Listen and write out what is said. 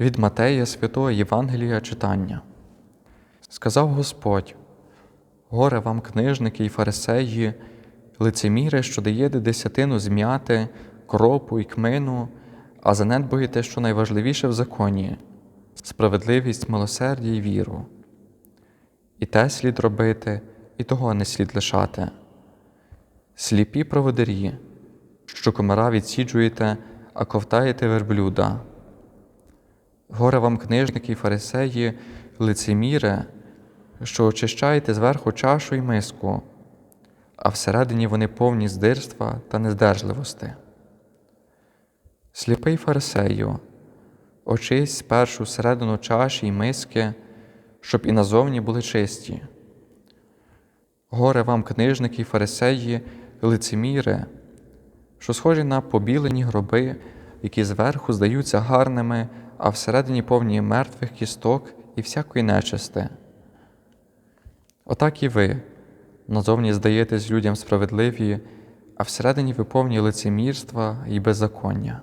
Від Матея Святого Євангелія читання. Сказав Господь: Горе вам, книжники і фарисеї, лицеміри, що даєте десятину зм'яти, кропу і кмину, а занедбуєте, що найважливіше в законі справедливість, милосердя і віру. І те слід робити, і того не слід лишати. Сліпі проводарі, що комара відсіджуєте, а ковтаєте верблюда. Горе вам, книжники і фарисеї, лицеміре, що очищаєте зверху чашу й миску, а всередині вони повні здирства та нездержливости. Сліпий фарисею, очись спершу всередину чаші й миски, щоб і назовні були чисті. Горе вам, книжники й фарисеї, лицеміре, що схожі на побілені гроби, які зверху здаються гарними, а всередині повні мертвих кісток і всякої нечисти. Отак і ви, назовні здаєтесь людям справедливі, а всередині ви повні лицемірства і беззаконня.